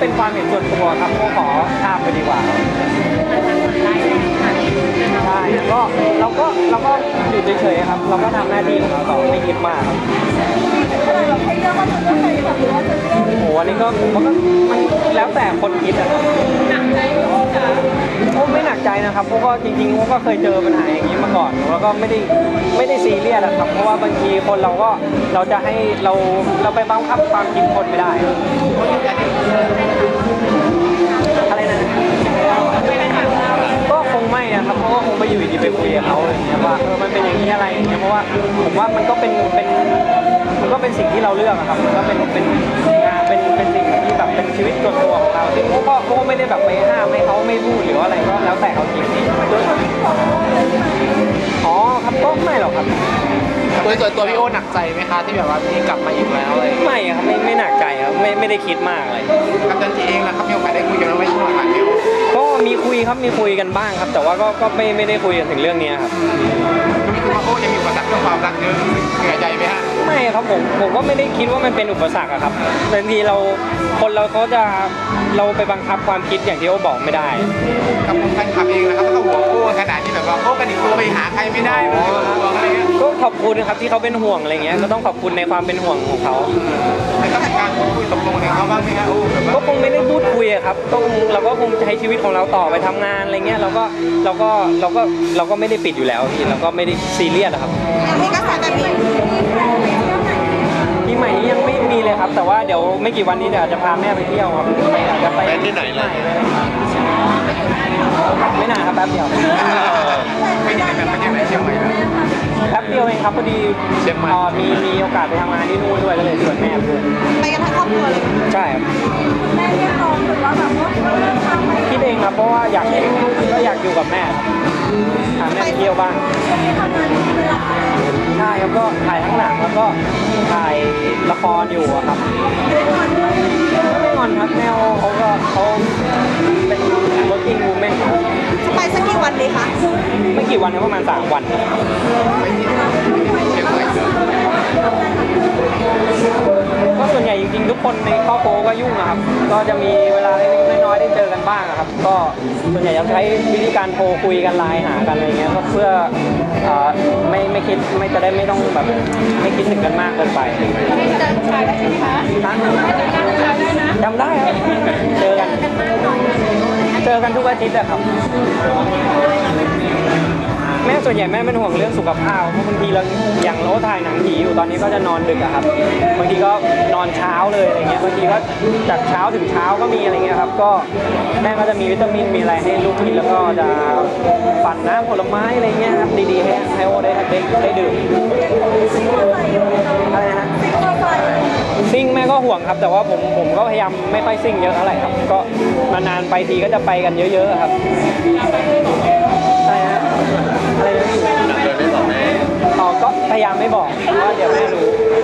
เป็นความเห็นส่วนตัวครับก็ขอข้ามไปดีกว่าใช่ก็เราก็เราก็อยู่เฉยๆครับ เราก็ทำหน้าที่ของเราต่อไม่คิดมากครับเราให้เลือกว่าจะเลือกใครแบบหรือว่าจะเลือกโอ้โหอันนี้ก็มันก็มันแล้วแต่คนคิดอะครับหนักใจหรือว่าจะ โอ้ไม่หนักใจนะครับเพราะว่าจริงๆโอ้ก็เคยเจอปัญหาอย่างนี้มาก่อนแล้วก็ไม่ได้ไม่ได้ซีเรียสอะครับ เพราะว่าบางทีคนเราก็เราจะให้เราเราไปบังคับความคิดคนไม่ได้อะไรนะก็คงไม่อะครับเพราะว่าคงไปอยู่ดีไปคุยกับเขาอะไรอย่างเงี้ยว่าเออมันเป็นอย่างนี้อะไรอย่างเงี้ยเพราะว่าผมว่ามันก็เป็นเป็นมันก็เป็นสิ่งที่เราเลือกอะครับมันก็เป็นเป็นเป็นเป็นสิ่งที่แบบเป็นชีวิตส่วนตัวของเราซึ่งเขาก็เขาก็ไม่ได้แบบไปห้ามให้เขา ไม่พูดหรือว่าอะไรก็แล้วแต่เขาคิดอ๋อครับก็ไม่หรอกครับโดยส่วนตัวพี่โอหนักใจไหมคะที่แบบว่ามีกลับมาอีกแล้วอะไรไม่ครับไม่ไม่หนักใจครับไม่ไม่ได้คิดมากอะไรกับจันทีเองนะครับมีโอกาสได้คุยกันไหมช่วงหลังๆพี่โอก็มีคุยครับมีคุยกันบ้างครับ แต่ว่าก็ก็ไม่ไม่ได้คุยกันถึงเรื่องนี้ครับ มีคือว่าโอยังมีอุปสรรคเรื่องความรักเยอะรู้สึกเหนื่อยใจไหมฮะไม่ครับผมผมก็ไม่ได้คิดว่ามันเป็นอุปสรรคอะครับบางทีเราคนเราเขาจะเราไปบังคับความคิดอย่างที่โอบอกไม่ได้ กับแฟนคลับเองนะครับแล้วก็ห่วง โอ้ขนาดที่แบบว่าโอ้กันอีกตัวไปหาใครไม่ได้เลยห่วงอะไรเงี้ยก็ขอบคุณนะครับที่เขาเป็นห่วงอะไรเงี้ยก็ต้องขอบคุณในความเป็นห่วงของเขาแต่ต้องมีการพูดคุยตกลงกับเขาบ้างไหมฮะโอ้แบบว่าก็คงไม่ได้พูดคุยอะครับก็คงเราก็คงใช้ชีวิตของเราต่อไปทำงานอะไรเงี้ยเราก็เราก็เราก็เราก็ไม่ได้ปิดอยู่แล้วพี่เราก็ไม่ได้ซีเรียสอะครับมีกระแสแบบนี้ ไม่กี่วันนี้เดี๋ยวอาจจะพาแม่ไปเที่ยวครับอาจจะไปไปที่ไหนล่ะไม่นานครับแป๊บเดียวไม่ได้เป็นแบบประเทศไหนเชียงใหม่นะแป๊บเดียวเองครับพอดีเชียงใหม่ อ่ามีมีโอกาสไปทำงานที่นู่นด้วยก็เลยชวนแม่ไปด้วยไปกันทั้งครอบครัวเลยใช่ครับแม่เรียกร้องหรือว่าแบบว่าเรื่องทำไมคิดเองครับเพราะว่าอยากก็อยากอยู่กับแม่ครับพาแม่ไปเที่ยวบ้าง ช่วงนี้ทำงานเป็นหลักใช่ครับก็ถ่ายทั้งหนังแล้วก็ถ่ายละครอยู่อะครับ แมวเขาก็เขาเป็น working woman ครับจะไปสักกี่วันดีคะไม่กี่วันครับประมาณสามวันไปที่เชียงใหม่เลยก็ส่วนใหญ่จริงๆ ทุกคนในครอบครัวก็ยุ่งอะครับ ก็จะมีเวลาเล็กๆน้อยๆได้เจอกันบ้างอะครับ ก็ส่วนใหญ่จะใช้วิธีการโทรคุยกันไลน์หากันอะไรเงี้ยก็เพื่อเอ่อไม่ไม่คิดไม่จะได้ไม่ต้องแบบไม่คิดถึงกันมากเกินไปจำชายได้ไหมคะ จำได้ครับเจอกันเจอกันทุกอาทิตย์อะครับ แม่ส่วนใหญ่แม่เป็นห่วงเรื่องสุขภาพเพราะบางทีเราอย่างเราถ่ายหนังผีอยู่ตอนนี้ก็จะนอนดึกอะครับบางทีก็นอนเช้าเลยอะไรเงี้ยบางทีก็จากเช้าถึงเช้าก็มีอะไรเงี้ยครับก็แม่ก็จะมีวิตามินมีอะไรให้ลูกกินแล้วก็จะปั่นน้ำผลไม้อะไรเงี้ยครับดีๆให้ให้โอได้ได้ได้ดื่มอะไรนะฮะ ก็ห่วงครับ แต่ว่าผมผมก็พยายามไม่ค่อยซิ่งเยอะเท่าไหร่ครับ ก็นานๆไปทีก็จะไปกันเยอะ ๆ ครับ